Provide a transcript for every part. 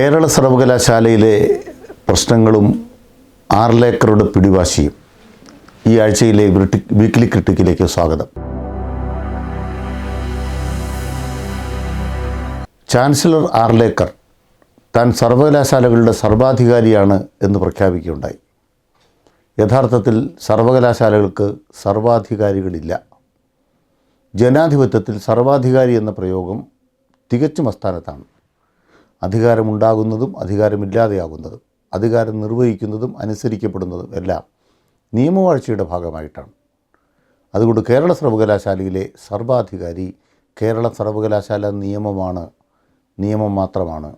കേരള സർവകലാശാലയിലെ പ്രശ്നങ്ങളും ആർലേക്കറുടെ പിടിവാശിയും. ഈ ആഴ്ചയിലെ വീക്കിലി ക്രിട്ടിക്കിലേക്ക് സ്വാഗതം. ചാൻസലർ ആർലേക്കർ താൻ സർവകലാശാലകളുടെ സർവാധികാരിയാണ് എന്ന് പ്രഖ്യാപിക്കുകയുണ്ടായി. യഥാർത്ഥത്തിൽ സർവകലാശാലകൾക്ക് സർവാധികാരികളില്ല. ജനാധിപത്യത്തിൽ സർവാധികാരി എന്ന പ്രയോഗം തികച്ചും അസ്ഥാനത്താണ്. അധികാരമുണ്ടാകുന്നതും അധികാരമില്ലാതെയാകുന്നതും അധികാരം നിർവഹിക്കുന്നതും അനുസരിക്കപ്പെടുന്നതും എല്ലാം നിയമവാഴ്ചയുടെ ഭാഗമായിട്ടാണ്. അതുകൊണ്ട് കേരള സർവകലാശാലയിലെ സർവാധികാരി കേരള സർവകലാശാല നിയമമാണ് നിയമം മാത്രമാണ്.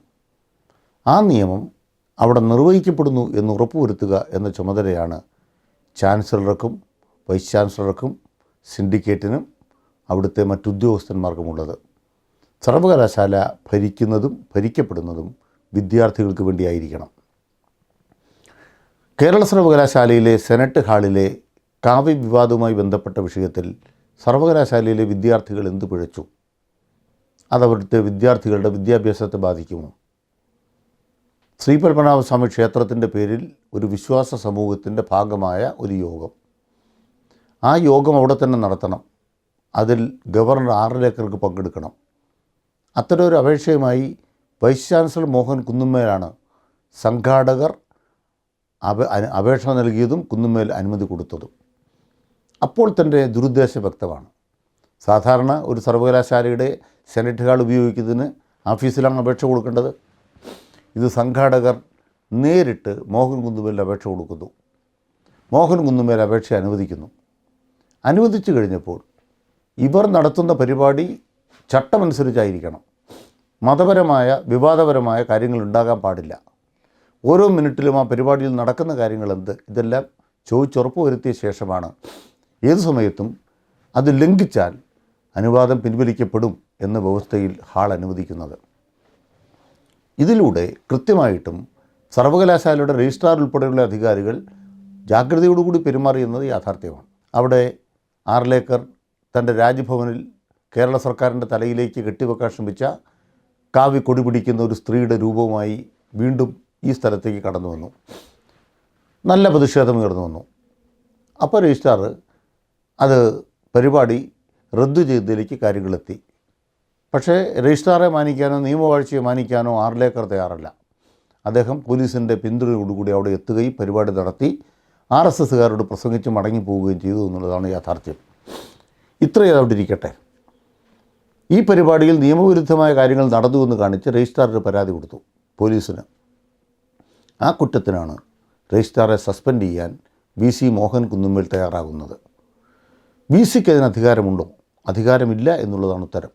ആ നിയമം അവിടെ നിർവഹിക്കപ്പെടുന്നു എന്ന് ഉറപ്പുവരുത്തുക എന്ന ചുമതലയാണ് ചാൻസലർക്കും വൈസ് ചാൻസലർക്കും സിൻഡിക്കേറ്റിനും അവിടുത്തെ മറ്റുദ്യോഗസ്ഥന്മാർക്കുമുള്ളത്. സർവകലാശാല ഭരിക്കുന്നതും ഭരിക്കപ്പെടുന്നതും വിദ്യാർത്ഥികൾക്ക് വേണ്ടിയായിരിക്കണം. കേരള സർവകലാശാലയിലെ സെനറ്റ് ഹാളിലെ കാവ്യ വിവാദവുമായി ബന്ധപ്പെട്ട വിഷയത്തിൽ സർവകലാശാലയിലെ വിദ്യാർത്ഥികൾ എന്ത് പിഴച്ചു? അതവിടുത്തെ വിദ്യാർത്ഥികളുടെ വിദ്യാഭ്യാസത്തെ ബാധിക്കുമോ? ശ്രീപത്മനാഭസ്വാമി ക്ഷേത്രത്തിന്റെ പേരിൽ ഒരു വിശ്വാസ സമൂഹത്തിന്റെ ഭാഗമായ ഒരു യോഗം. ആ യോഗം അവിടെ തന്നെ നടത്തണം. അതിൽ ഗവർണർ ആറിലേക്കർക്ക് പങ്കെടുക്കണം. അത്തരം ഒരു അപേക്ഷയുമായി വൈസ് ചാൻസലർ മോഹൻ കുന്നുമ്മേലാണ് സംഘാടകർ അപ അപേക്ഷ നൽകിയതും കുന്നുമ്മേൽ അനുമതി കൊടുത്തതും. അപ്പോൾ തന്റെ ദുരുദ്ദേശ വ്യക്തമാണ്. സാധാരണ ഒരു സർവകലാശാലയുടെ സെനറ്റ് ഹാൾ ഉപയോഗിക്കുന്നതിന് ഓഫീസിലാണ് അപേക്ഷ കൊടുക്കേണ്ടത്. ഇത് സംഘാടകർ നേരിട്ട് മോഹൻ കുന്നുമേൽ അപേക്ഷ കൊടുക്കുന്നു. മോഹൻ കുന്നുമേൽ അപേക്ഷ അനുവദിക്കുന്നു. അനുവദിച്ചു കഴിഞ്ഞപ്പോൾ ഇവർ നടത്തുന്ന പരിപാടി ചട്ടമനുസരിച്ചായിരിക്കണം. മതപരമായ വിവാദപരമായ കാര്യങ്ങൾ ഉണ്ടാകാൻ പാടില്ല. ഓരോ മിനിറ്റിലും ആ പരിപാടിയിൽ നടക്കുന്ന കാര്യങ്ങൾ എന്ത്? ഇതെല്ലാം ചോദിച്ചുറപ്പ് വരുത്തിയ ശേഷമാണ്. ഏത് സമയത്തും അത് ലംഘിച്ചാൽ അനുവാദം പിൻവലിക്കപ്പെടും എന്ന വ്യവസ്ഥയിൽ ഹാൾ അനുവദിക്കുന്നത്. ഇതിലൂടെ കൃത്യമായിട്ടും സർവകലാശാലയുടെ രജിസ്ട്രാർ ഉൾപ്പെടെയുള്ള അധികാരികൾ ജാഗ്രതയോടുകൂടി പെരുമാറിയെന്നത് യാഥാർത്ഥ്യമാണ്. അവിടെ ആർലേക്കർ തന്റെ രാജ്ഭവനിൽ കേരള സർക്കാരിന്റെ തലയിലേക്ക് കെട്ടിവെക്കാൻ ശ്രമിച്ച കാവി കൊടി പിടിക്കുന്ന ഒരു സ്ത്രീയുടെ രൂപവുമായി വീണ്ടും ഈ സ്ഥലത്തേക്ക് കടന്നു വന്നു. നല്ല പ്രതിഷേധം ഉയർന്നു വന്നു. അപ്പോൾ രജിസ്ട്രാർ അത് പരിപാടി റദ്ദു ചെയ്തതിലേക്ക് കാര്യങ്ങളെത്തി. പക്ഷേ രജിസ്ട്രാറെ മാനിക്കാനോ നിയമവാഴ്ചയെ മാനിക്കാനോ ആറിലേക്കർ തയ്യാറല്ല. അദ്ദേഹം പോലീസിന്റെ പിന്തുണയോടുകൂടി അവിടെ എത്തുകയും പരിപാടി നടത്തി ആർ എസ് എസ്സുകാരോട് പ്രസംഗിച്ച് മടങ്ങി പോവുകയും ചെയ്തു എന്നുള്ളതാണ് യാഥാർത്ഥ്യം. ഇത്രയും അവിടെ ഇരിക്കട്ടെ. ഈ പരിപാടിയിൽ നിയമവിരുദ്ധമായ കാര്യങ്ങൾ നടന്നു എന്ന് കാണിച്ച് രജിസ്ട്രാറിന് പരാതി കൊടുത്തു പോലീസിന്. ആ കുറ്റത്തിനാണ് രജിസ്ട്രാറെ സസ്പെൻഡ് ചെയ്യാൻ വി സി മോഹൻ കുന്നുമ്മേൽ തയ്യാറാകുന്നത്. വി സിക്ക് അതിന് അധികാരമുണ്ടോ? അധികാരമില്ല എന്നുള്ളതാണ് ഉത്തരം.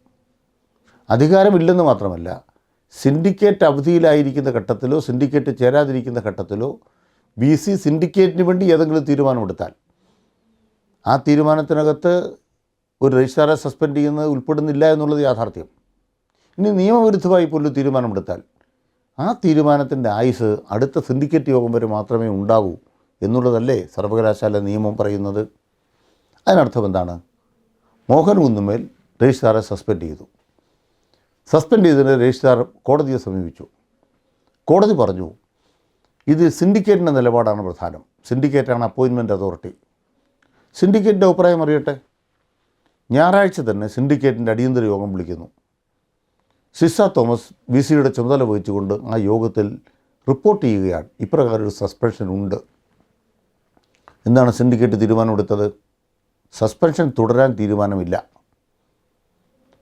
അധികാരമില്ലെന്ന് മാത്രമല്ല സിൻഡിക്കേറ്റ് അവധിയിലായിരിക്കുന്ന ഘട്ടത്തിലോ സിൻഡിക്കേറ്റ് ചേരാതിരിക്കുന്ന ഘട്ടത്തിലോ വി സി സിൻഡിക്കേറ്റിന് വേണ്ടി ഏതെങ്കിലും തീരുമാനമെടുത്താൽ ആ തീരുമാനത്തിനകത്ത് ഒരു രജിസ്ട്രാറെ സസ്പെൻഡ് ചെയ്യുന്നത് ഉൾപ്പെടുന്നില്ല എന്നുള്ളത് യാഥാർത്ഥ്യം. ഇനി നിയമവിരുദ്ധമായി പോലും തീരുമാനമെടുത്താൽ ആ തീരുമാനത്തിന്റെ ആയുസ് അടുത്ത സിൻഡിക്കേറ്റ് യോഗം വരെ മാത്രമേ ഉണ്ടാകൂ എന്നുള്ളതല്ലേ സർവകലാശാല നിയമം പറയുന്നത്? അതിനർത്ഥം എന്താണ്? മോഹൻ കുന്നുമേൽ രജിസ്ട്രാറെ സസ്പെൻഡ് ചെയ്തു. സസ്പെൻഡ് ചെയ്തതിന് രജിസ്ട്രാർ കോടതിയെ സമീപിച്ചു. കോടതി പറഞ്ഞു ഇത് സിൻഡിക്കേറ്റിന്റെ നിലപാടാണ് പ്രധാനം. സിൻഡിക്കേറ്റാണ് അപ്പോയിൻമെന്റ് അതോറിറ്റി. സിൻഡിക്കേറ്റിന്റെ അഭിപ്രായം അറിയട്ടെ? ഞായറാഴ്ച തന്നെ സിൻഡിക്കേറ്റിന്റെ അടിയന്തര യോഗം വിളിക്കുന്നു. സിസ തോമസ് വി സിയുടെ ചുമതല വഹിച്ചുകൊണ്ട് ആ യോഗത്തിൽ റിപ്പോർട്ട് ചെയ്യുകയാണ്. ഇപ്രകാരം ഒരു സസ്പെൻഷൻ ഉണ്ട്. എന്താണ് സിൻഡിക്കേറ്റ് തീരുമാനമെടുത്തത് സസ്പെൻഷൻ തുടരാൻ തീരുമാനമില്ല.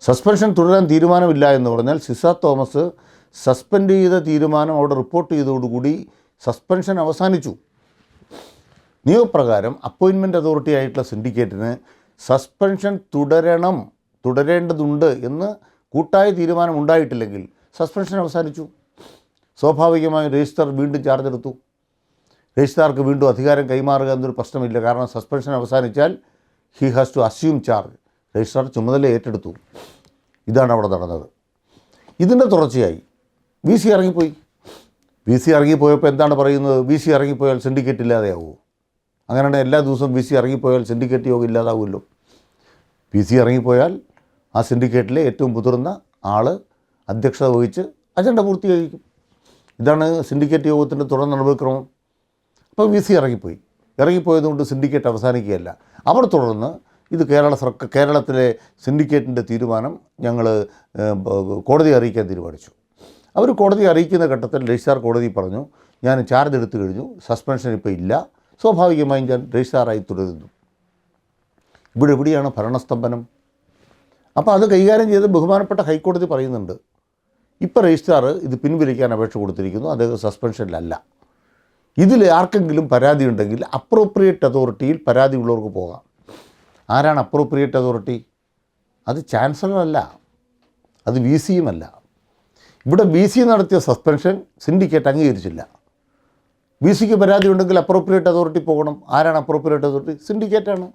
സസ്പെൻഷൻ തുടരാൻ തീരുമാനമില്ല എന്ന് പറഞ്ഞാൽ സിസ തോമസ് സസ്പെൻഡ് ചെയ്ത തീരുമാനം അവിടെ റിപ്പോർട്ട് ചെയ്തതോടുകൂടി സസ്പെൻഷൻ അവസാനിച്ചു. നിയമപ്രകാരം അപ്പോയിൻമെന്റ് അതോറിറ്റി ആയിട്ടുള്ള സിൻഡിക്കേറ്റിന് സസ്പെൻഷൻ തുടരണം തുടരേണ്ടതുണ്ട് എന്ന് കൂട്ടായ തീരുമാനം ഉണ്ടായിട്ടില്ലെങ്കിൽ സസ്പെൻഷൻ അവസാനിച്ചു. സ്വാഭാവികമായും രജിസ്റ്റർ വീണ്ടും ചാർജ് എടുത്തു. രജിസ്റ്റാർക്ക് വീണ്ടും അധികാരം കൈമാറുക എന്നൊരു പ്രശ്നമില്ല. കാരണം suspension അവസാനിച്ചാൽ he has to assume charge registrar ചുമതല ഏറ്റെടുത്തു. ഇതാണ് അവിടെ നടന്നത്. ഇതിന്റെ തുടർച്ചയായി വി സി ഇറങ്ങിപ്പോയി. വി സി ഇറങ്ങിപ്പോയപ്പോൾ എന്താണ് പറയുന്നത്? വി സി ഇറങ്ങിപ്പോയാൽ സിൻഡിക്കേറ്റ് ഇല്ലാതെയാവുമോ അങ്ങനെയാണെങ്കിൽ എല്ലാ ദിവസവും വി സി ഇറങ്ങിപ്പോയാൽ സിൻഡിക്കേറ്റ് യോഗം ഇല്ലാതാവുമല്ലോ. വി സി ഇറങ്ങിപ്പോയാൽ ആ സിൻഡിക്കേറ്റിലെ ഏറ്റവും മുതിർന്ന ആൾ അധ്യക്ഷത വഹിച്ച് അജണ്ട പൂർത്തീകരിക്കും. ഇതാണ് സിൻഡിക്കേറ്റ് യോഗത്തിന്റെ തുടർ നടപടിക്രമം. അപ്പോൾ വി സി ഇറങ്ങിപ്പോയി. ഇറങ്ങിപ്പോയതുകൊണ്ട് സിൻഡിക്കേറ്റ് അവസാനിക്കുകയല്ല. അവർ തുടർന്ന് ഇത് കേരള സർക്കാർ കേരളത്തിലെ സിൻഡിക്കേറ്റിന്റെ തീരുമാനം ഞങ്ങൾ കോടതിയെ അറിയിക്കാൻ തീരുമാനിച്ചു. അവർ കോടതി അറിയിക്കുന്ന ഘട്ടത്തിൽ രജിസ്ട്രാർ കോടതി പറഞ്ഞു ഞാൻ ചാർജ് എടുത്തു കഴിഞ്ഞു സസ്പെൻഷൻ ഇപ്പോൾ ഇല്ല. സ്വാഭാവികമായും ഞാൻ രജിസ്ട്രാറായി തുടരുന്നു. ഇവിടെ എവിടെയാണ് ഭരണസ്തംഭനം. അപ്പോൾ അത് കൈകാര്യം ചെയ്ത് ബഹുമാനപ്പെട്ട ഹൈക്കോടതി പറയുന്നുണ്ട് ഇപ്പോൾ രജിസ്ട്രാർ ഇത് പിൻവലിക്കാൻ അപേക്ഷ കൊടുത്തിരിക്കുന്നു അദ്ദേഹം സസ്പെൻഷനിലല്ല. ഇതിൽ ആർക്കെങ്കിലും പരാതി ഉണ്ടെങ്കിൽ അപ്രോപ്രിയേറ്റ് അതോറിറ്റിയിൽ പരാതി ഉള്ളവർക്ക് പോകാം. ആരാണ് അപ്രോപ്രിയേറ്റ് അതോറിറ്റി? അത് ചാൻസലറല്ല അത് വി സിയുമല്ല ഇവിടെ ബി സി നടത്തിയ സസ്പെൻഷൻ സിൻഡിക്കേറ്റ് അംഗീകരിച്ചില്ല. ബി സിക്ക് പരാതി ഉണ്ടെങ്കിൽ അപ്രോപ്രിയേറ്റ് അതോറിറ്റി പോകണം. ആരാണ് അപ്രോപ്രിയേറ്റ് അതോറിറ്റി? സിൻഡിക്കേറ്റാണ്.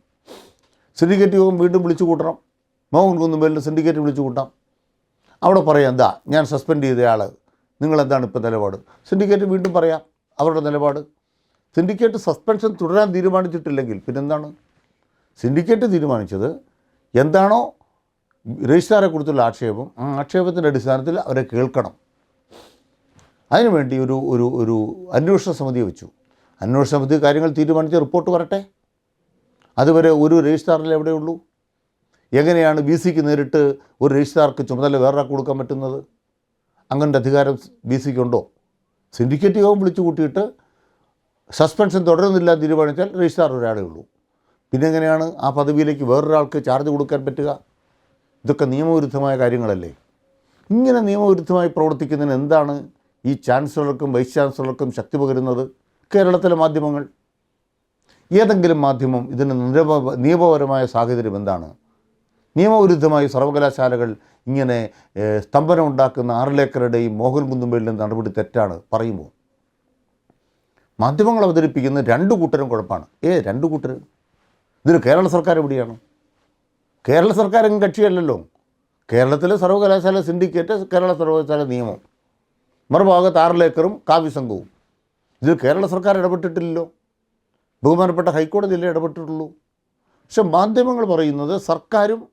സിൻഡിക്കേറ്റ് യോഗം വീണ്ടും വിളിച്ചു കൂട്ടണം. മോഹൻ കുന്നുമ്പേലിന്റെ സിൻഡിക്കേറ്റ് വിളിച്ചു കൂട്ടാം. അവിടെ പറയാം എന്താ ഞാൻ സസ്പെൻഡ് ചെയ്തയാൾ നിങ്ങളെന്താണ് ഇപ്പോൾ നിലപാട്? സിൻഡിക്കേറ്റ് വീണ്ടും പറയാം അവരുടെ നിലപാട്. സിൻഡിക്കേറ്റ് സസ്പെൻഷൻ തുടരാൻ തീരുമാനിച്ചിട്ടില്ലെങ്കിൽ പിന്നെന്താണ്? സിൻഡിക്കേറ്റ് തീരുമാനിച്ചത് എന്താണോ രജിസ്ട്രാറെ കുറിച്ചുള്ള ആക്ഷേപം ആ ആക്ഷേപത്തിന്റെ അടിസ്ഥാനത്തിൽ അവരെ കേൾക്കണം. അതിനുവേണ്ടി ഒരു ഒരു ഒരു അന്വേഷണ സമിതി വെച്ചു. അന്വേഷണ സമിതി കാര്യങ്ങൾ തീരുമാനിച്ച് റിപ്പോർട്ട് വരട്ടെ. അതുവരെ ഒരു രജിസ്ട്രാറിൽ എവിടെയുള്ളൂ എങ്ങനെയാണ് ബി സിക്ക് നേരിട്ട് ഒരു രജിസ്ട്രാർക്ക് ചുമതല വേറൊരാൾക്ക് കൊടുക്കാൻ പറ്റുന്നത്? അങ്ങനത്തെ അധികാരം ബി സിക്കുണ്ടോ സിൻഡിക്കേറ്റ് യോഗം വിളിച്ചു കൂട്ടിയിട്ട് സസ്പെൻഷൻ തുടരുന്നില്ല എന്ന് തീരുമാനിച്ചാൽ രജിസ്ട്രാർ ഒരാളേ ഉള്ളൂ. പിന്നെ എങ്ങനെയാണ് ആ പദവിയിലേക്ക് വേറൊരാൾക്ക് ചാർജ് കൊടുക്കാൻ പറ്റുക? ഇതൊക്കെ നിയമവിരുദ്ധമായ കാര്യങ്ങളല്ലേ? ഇങ്ങനെ നിയമവിരുദ്ധമായി പ്രവർത്തിക്കുന്നതിന് എന്താണ് ഈ ചാൻസലർക്കും വൈസ് ചാൻസലർക്കും ശക്തി പകരുന്നത്? കേരളത്തിലെ മാധ്യമങ്ങൾ. ഏതെങ്കിലും മാധ്യമം ഇതിന് നിരവ നിയമപരമായ സാഹചര്യം എന്താണ്? നിയമവിരുദ്ധമായി സർവകലാശാലകൾ ഇങ്ങനെ സ്തംഭനം ഉണ്ടാക്കുന്ന ആറിലേക്കറുടെയും മോഹൻ കുന്നുമ്പേലിന്റെയും നടപടി തെറ്റാണ് പറയുമോ? മാധ്യമങ്ങൾ അവതരിപ്പിക്കുന്ന രണ്ട് കൂട്ടരും കുഴപ്പമാണ്. ഏ രണ്ട് കൂട്ടർ ഇതിന് കേരള സർക്കാർ എവിടെയാണ്? കേരള സർക്കാർ എങ്ങും കക്ഷിയല്ലല്ലോ. കേരളത്തിലെ സർവകലാശാല സിൻഡിക്കേറ്റ് കേരള സർവകലാശാല നിയമം. മറുഭാഗത്ത് ആറിലേക്കറും കാവ്യസംഘവും. ഇതിൽ കേരള സർക്കാർ ഇടപെട്ടിട്ടില്ലല്ലോ. ബഹുമാനപ്പെട്ട ഹൈക്കോടതിയിലേ ഇടപെട്ടിട്ടുള്ളൂ? പക്ഷെ മാധ്യമങ്ങൾ പറയുന്നത് സർക്കാരും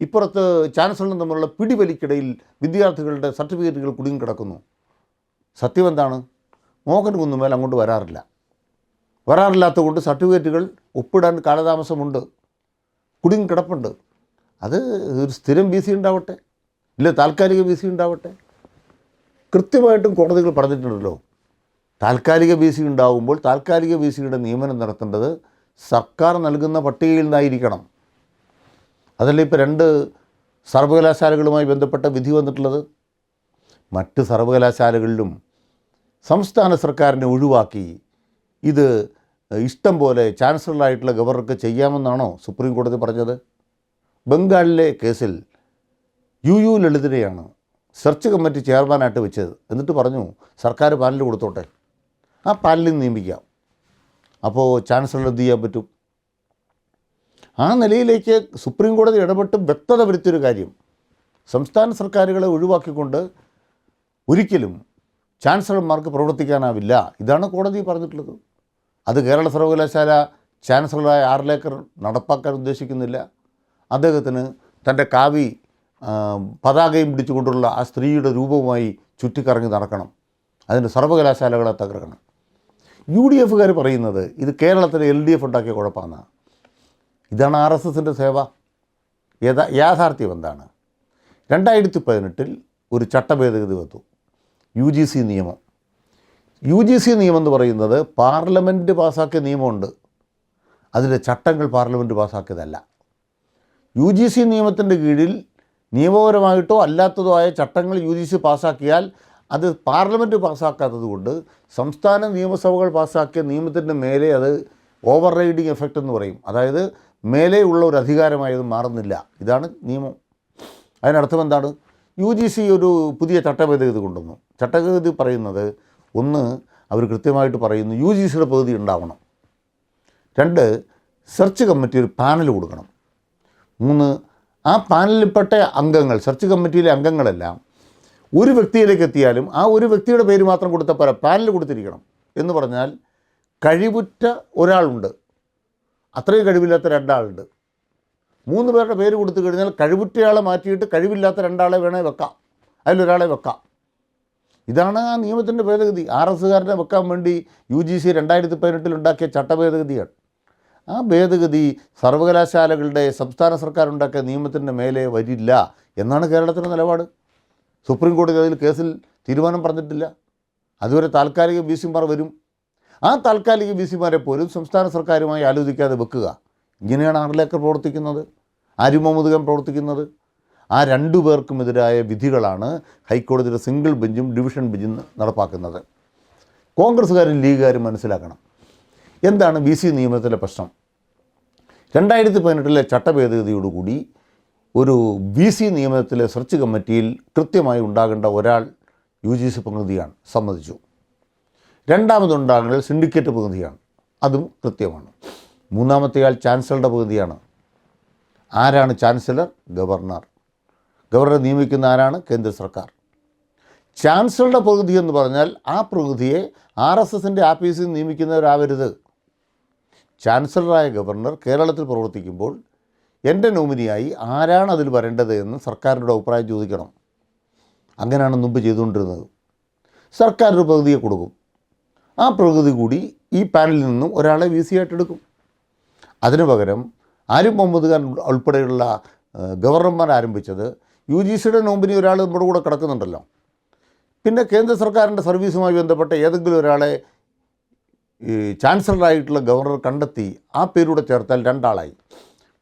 ഇപ്പുറത്ത് ചാൻസലറും തമ്മിലുള്ള പിടിവലിക്കിടയിൽ വിദ്യാർത്ഥികളുടെ സർട്ടിഫിക്കറ്റുകൾ കുടുങ്ങി കിടക്കുന്നു. സത്യം എന്താണ്? മോഹൻ കുന്നുമേൽ അങ്ങോട്ട് വരാറില്ല. വരാറില്ലാത്തതുകൊണ്ട് സർട്ടിഫിക്കറ്റുകൾ ഒപ്പിടാൻ കാലതാമസമുണ്ട്. കുടുങ്ങി കിടപ്പുണ്ട്. അത് ഒരു സ്ഥിരം ബി സി ഉണ്ടാവട്ടെ ഇല്ല താൽക്കാലിക ബി സി ഉണ്ടാവട്ടെ. കൃത്യമായിട്ടും കോടതികൾ പറഞ്ഞിട്ടുണ്ടല്ലോ. താൽക്കാലിക ബി സി ഉണ്ടാകുമ്പോൾ താൽക്കാലിക ബി സിയുടെ നിയമനം നടത്തേണ്ടത് സർക്കാർ നൽകുന്ന പട്ടികയിൽ നിന്നായിരിക്കണം. അതല്ല ഇപ്പോൾ രണ്ട് സർവകലാശാലകളുമായി ബന്ധപ്പെട്ട വിധി വന്നിട്ടുള്ളത്? മറ്റ് സർവകലാശാലകളിലും സംസ്ഥാന സർക്കാരിനെ ഒഴിവാക്കി ഇത് ഇഷ്ടം പോലെ ചാൻസലറായിട്ടുള്ള ഗവർണർക്ക് ചെയ്യാമെന്നാണോ സുപ്രീം കോടതി പറഞ്ഞത്? ബംഗാളിലെ കേസിൽ യു യു ലളിതരെയാണ് സെർച്ച് കമ്മിറ്റി ചെയർമാനായിട്ട് വെച്ചത്. എന്നിട്ട് പറഞ്ഞു സർക്കാർ പാനൽ കൊടുത്തോട്ടെ. ആ പാനലിൽ നിയമിക്കാം. അപ്പോൾ ചാൻസലർ എന്ത് ചെയ്യാൻ പറ്റും? ആ നിലയിലേക്ക് സുപ്രീം കോടതി ഇടപെട്ട് വ്യക്തത വരുത്തിയൊരു കാര്യം. സംസ്ഥാന സർക്കാരുകളെ ഒഴിവാക്കിക്കൊണ്ട് ഒരിക്കലും ചാൻസലർമാർക്ക് പ്രവർത്തിക്കാനാവില്ല. ഇതാണ് കോടതി പറഞ്ഞിട്ടുള്ളത്. അത് കേരള സർവകലാശാല ചാൻസലറായ ആർ ലേക്കർ നടപ്പാക്കാൻ ഉദ്ദേശിക്കുന്നില്ല. അദ്ദേഹത്തിന് തന്റെ കാവി പതാകയും പിടിച്ചുകൊണ്ടുള്ള ആ സ്ത്രീയുടെ രൂപവുമായി ചുറ്റിക്കറങ്ങി നടക്കണം. അതിന് സർവകലാശാലകളെ തകർക്കണം. യു ഡി എഫുകാർ പറയുന്നത് ഇത് കേരളത്തിലെ എൽ ഡി എഫ് ഉണ്ടാക്കിയ കുഴപ്പമാണ്. ഇതാണ് ആർ എസ് എസിന്റെ സേവ. യഥാ യാഥാർത്ഥ്യം എന്താണ്? രണ്ടായിരത്തി പതിനെട്ടിൽ ഒരു ചട്ടഭേദഗതി വന്നു. യു ജി സി നിയമം. യു ജി സി നിയമം എന്ന് പറയുന്നത് പാർലമെന്റ് പാസ്സാക്കിയ നിയമമുണ്ട്. അതിന്റെ ചട്ടങ്ങൾ പാർലമെന്റ് പാസ്സാക്കിയതല്ല. യു ജി സി നിയമത്തിന്റെ കീഴിൽ നിയമപരമായിട്ടോ അല്ലാത്തതോ ആയ ചട്ടങ്ങൾ യു ജി സി പാസ്സാക്കിയാൽ അത് പാർലമെന്റ് പാസ്സാക്കാത്തത് കൊണ്ട് സംസ്ഥാന നിയമസഭകൾ പാസ്സാക്കിയ നിയമത്തിന്റെ മേലെ അത് ഓവർ റൈഡിങ് എഫക്റ്റ് എന്ന് പറയും. അതായത് മേലെ ഉള്ള ഒരു അധികാരമായത് മാറുന്നില്ല. ഇതാണ് നിയമം. അതിനർത്ഥം എന്താണ്? യു ജി സി ഒരു പുതിയ ചട്ടഭേദഗതി കൊണ്ടുവന്നു. ചട്ടഭേദഗതി പറയുന്നത് ഒന്ന് അവർ കൃത്യമായിട്ട് പറയുന്നു യു ജി സിയുടെ പദ്ധതി ഉണ്ടാവണം. രണ്ട് സെർച്ച് കമ്മിറ്റി ഒരു പാനൽ കൊടുക്കണം. മൂന്ന് ആ പാനലിൽപ്പെട്ട അംഗങ്ങൾ സെർച്ച് കമ്മിറ്റിയിലെ അംഗങ്ങളെല്ലാം ഒരു വ്യക്തിയിലേക്ക് എത്തിയാലും ആ ഒരു വ്യക്തിയുടെ പേര് മാത്രം കൊടുത്ത പോരാ പാനൽ കൊടുത്തിരിക്കണം എന്ന് പറഞ്ഞാൽ കഴിവുറ്റ ഒരാളുണ്ട്. അത്രയും കഴിവില്ലാത്ത രണ്ടാളുണ്ട്. മൂന്ന് പേരുടെ പേര് കൊടുത്തു കഴിഞ്ഞാൽ കഴിവുറ്റയാളെ മാറ്റിയിട്ട് കഴിവില്ലാത്ത രണ്ടാളെ വേണേ വെക്കാം. അതിലൊരാളെ വെക്കാം. ഇതാണ് ആ നിയമത്തിന്റെ ഭേദഗതി. ആർ എസ്സുകാരനെ വെക്കാൻ വേണ്ടി യു ജി സി രണ്ടായിരത്തി പതിനെട്ടിൽ ഉണ്ടാക്കിയ ചട്ടഭേദഗതിയാണ്. ആ ഭേദഗതി സർവകലാശാലകളുടെ സംസ്ഥാന സർക്കാർ ഉണ്ടാക്കിയ നിയമത്തിന്റെ മേലെ വരില്ല എന്നാണ് കേരളത്തിന്റെ നിലപാട്. സുപ്രീം കോടതി അതിൽ കേസിൽ തീരുമാനം പറഞ്ഞിട്ടില്ല. അതുവരെ താൽക്കാലിക ബി സിമാർ വരും. ആ താൽക്കാലിക ബി സിമാരെ പോലും സംസ്ഥാന സർക്കാരുമായി ആലോചിക്കാതെ വെക്കുക. ഇങ്ങനെയാണ് ആറിലേക്കർ പ്രവർത്തിക്കുന്നത്. ആര്യ മുഹമ്മദ് ഖാൻ പ്രവർത്തിക്കുന്നത്. ആ രണ്ടു പേർക്കുമെതിരായ വിധികളാണ് ഹൈക്കോടതിയുടെ സിംഗിൾ ബെഞ്ചും ഡിവിഷൻ ബെഞ്ചും നടപ്പാക്കുന്നത്. കോൺഗ്രസ്സുകാരും ലീഗുകാരും മനസ്സിലാക്കണം. എന്താണ് ബി സി നിയമത്തിലെ പ്രശ്നം? രണ്ടായിരത്തി പതിനെട്ടിലെ ചട്ടഭേദഗതിയോടുകൂടി ഒരു ബി സി നിയമനത്തിലെ സെർച്ച് കമ്മിറ്റിയിൽ കൃത്യമായി ഉണ്ടാകേണ്ട ഒരാൾ യു ജി സി പ്രതിനിധിയാണ് സമ്മതിച്ചു. രണ്ടാമതുണ്ടാകേണ്ടത് സിൻഡിക്കേറ്റ് പ്രതിനിധിയാണ് അതും കൃത്യമാണ്. മൂന്നാമത്തെയാൾ ചാൻസലറുടെ പ്രതിനിധിയാണ്. ആരാണ് ചാൻസലർ? ഗവർണർ. ഗവർണർ നിയമിക്കുന്ന ആരാണ്? കേന്ദ്ര സർക്കാർ. ചാൻസലറുടെ പ്രകൃതി എന്ന് പറഞ്ഞാൽ ആ പ്രകൃതിയെ ആർ എസ് എസിന്റെ ആഫീസിൽ നിയമിക്കുന്നവരാവരുത്. ചാൻസലറായ ഗവർണർ കേരളത്തിൽ പ്രവർത്തിക്കുമ്പോൾ എന്റെ നോമിനിയായി ആരാണ് അതിൽ വരേണ്ടത് എന്ന് സർക്കാരിന്റെ അഭിപ്രായം ചോദിക്കണം. അങ്ങനെയാണ് മുമ്പ് ചെയ്തുകൊണ്ടിരുന്നത്. സർക്കാർ ഒരു പ്രകൃതിയെ കൊടുക്കും. ആ പ്രകൃതി കൂടി ഈ പാനലിൽ നിന്നും ഒരാളെ വി സി ആയിട്ട് എടുക്കും. അതിനു പകരം ആരിഫ് മുഹമ്മദ് ഖാൻ ഉൾപ്പെടെയുള്ള ഗവർണർമാർ ആരംഭിച്ചത് യു ജി സിയുടെ നോമിനി ഒരാൾ നമ്മുടെ കൂടെ കിടക്കുന്നുണ്ടല്ലോ. പിന്നെ കേന്ദ്ര സർക്കാരിന്റെ സർവീസുമായി ബന്ധപ്പെട്ട ഏതെങ്കിലും ഒരാളെ ഈ ചാൻസലറായിട്ടുള്ള ഗവർണർ കണ്ടെത്തി ആ പേരൂടെ ചേർത്താൽ രണ്ടാളായി.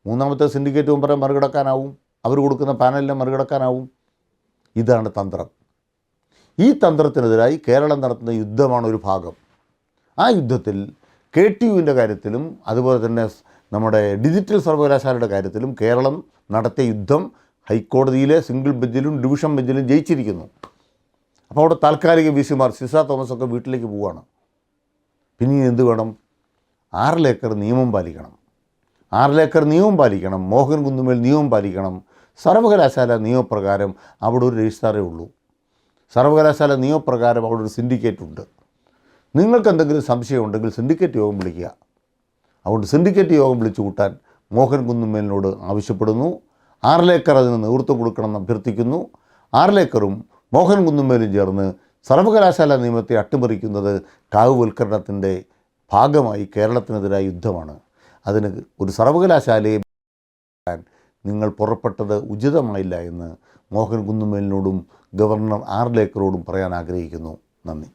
മൂന്നാമത്തെ സിൻഡിക്കേറ്റ് മെമ്പറെ മറികടക്കാനാവും. അവർ കൊടുക്കുന്ന പാനലിനെ മറികടക്കാനാവും. ഇതാണ് തന്ത്രം. ഈ തന്ത്രത്തിനെതിരായി കേരളം നടത്തുന്ന യുദ്ധമാണ് ഒരു ഭാഗം. ആ യുദ്ധത്തിൽ കെ ടി യുവിന്റെ കാര്യത്തിലും അതുപോലെ തന്നെ നമ്മുടെ ഡിജിറ്റൽ സർവകലാശാലയുടെ കാര്യത്തിലും കേരളം നടത്തിയ യുദ്ധം ഹൈക്കോടതിയിലെ സിംഗിൾ ബെഞ്ചിലും ഡിവിഷൻ ബെഞ്ചിലും ജയിച്ചിരിക്കുന്നു. അപ്പോൾ അവിടെ താൽക്കാലിക വി സിമാർ സിസ തോമസ് ഒക്കെ വീട്ടിലേക്ക് പോവുകയാണ്. പിന്നെ എന്ത് വേണം? ആറിലേക്കർ നിയമം പാലിക്കണം. ആറിലേക്കർ നിയമം പാലിക്കണം മോഹൻ കുന്നുമേൽ നിയമം പാലിക്കണം. സർവകലാശാല നിയമപ്രകാരം അവിടെ ഒരു രജിസ്ട്രാറേ ഉള്ളൂ. സർവകലാശാല നിയമപ്രകാരം അവിടെ ഒരു സിൻഡിക്കേറ്റ് ഉണ്ട്. നിങ്ങൾക്ക് എന്തെങ്കിലും സംശയമുണ്ടെങ്കിൽ സിൻഡിക്കേറ്റ് യോഗം വിളിക്കുക. അതുകൊണ്ട് സിൻഡിക്കേറ്റ് യോഗം വിളിച്ചു കൂട്ടാൻ മോഹൻ കുന്നുമേലിനോട് ആവശ്യപ്പെടുന്നു. ആറിലേക്കർ അതിന് നേതൃത്വം കൊടുക്കണമെന്ന് അഭ്യർത്ഥിക്കുന്നു. ആറിലേക്കറും മോഹൻ കുന്നുമേലും ചേർന്ന് സർവകലാശാല നിയമത്തെ അട്ടിമറിക്കുന്നത് കാവുവൽക്കരണത്തിന്റെ ഭാഗമായി കേരളത്തിനെതിരായ യുദ്ധമാണ്. അതിന് ഒരു സർവകലാശാലയെ നിങ്ങൾ പുറപ്പെട്ടത് ഉചിതമായില്ല എന്ന് മോഹൻ കുന്നുമേലിനോടും ഗവർണർ ആർ ലേക്കറോടും പറയാൻ ആഗ്രഹിക്കുന്നു. നന്ദി.